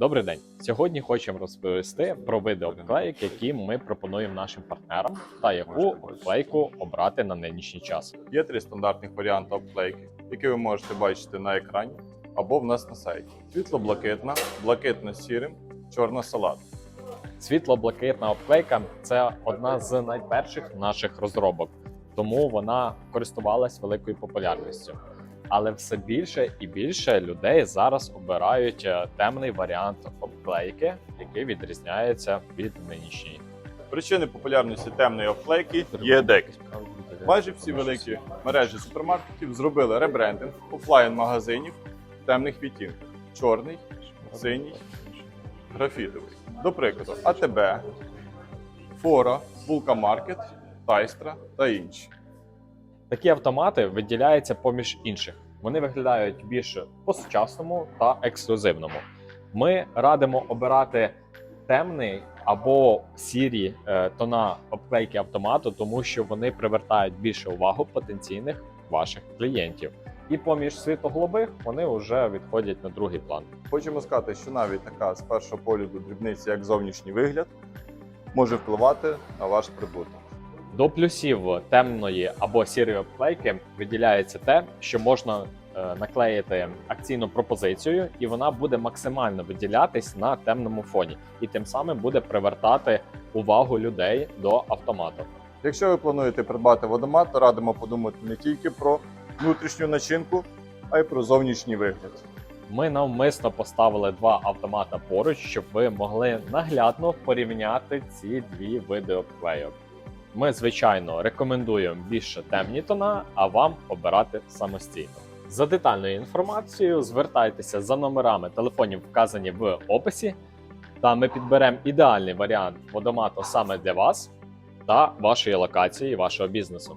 Добрий день. Сьогодні хочемо розповісти про види обклеїк, які ми пропонуємо нашим партнерам, та яку обклейку обрати на нинішній час. Є три стандартних варіанти обклейки, які ви можете бачити на екрані або в нас на сайті: світло-блакитна, блакитно-сірим, чорно-салат. Світло-блакитна обклейка це одна з найперших наших розробок, тому вона користувалась великою популярністю. Але все більше і більше людей зараз обирають е, темний варіант обклейки, який відрізняється від нинішньої. Причини популярності темної обклейки є декілька. Майже всі великі мережі супермаркетів зробили ребрендинг офлайн магазинів темних відтінків: чорний, синій, графітовий. До прикладу, АТБ, Фора, Булка Маркет, Тайстра та інші. Такі автомати виділяються поміж інших. Вони виглядають більш по-сучасному та ексклюзивному. Ми радимо обирати темний або сірі е, тона обклейки автомату, тому що вони привертають більше увагу потенційних ваших клієнтів. І поміж світло-голубих вони вже відходять на другий план. Хочемо сказати, що навіть така з першого погляду дрібниця, як зовнішній вигляд, може впливати на ваш прибуток. До плюсів темної або сірої обклейки виділяється те, що можна е, наклеїти акційну пропозицію, і вона буде максимально виділятись на темному фоні, і тим самим буде привертати увагу людей до автомату. Якщо ви плануєте придбати водомат, то радимо подумати не тільки про внутрішню начинку, а й про зовнішній вигляд. Ми навмисно поставили два автомата поруч, щоб ви могли наглядно порівняти ці дві види обклейок. Ми, звичайно, рекомендуємо більше темні тона, а вам обирати самостійно. За детальною інформацією звертайтеся за номерами телефонів, вказані в описі, та ми підберемо ідеальний варіант водомату саме для вас та вашої локації, вашого бізнесу.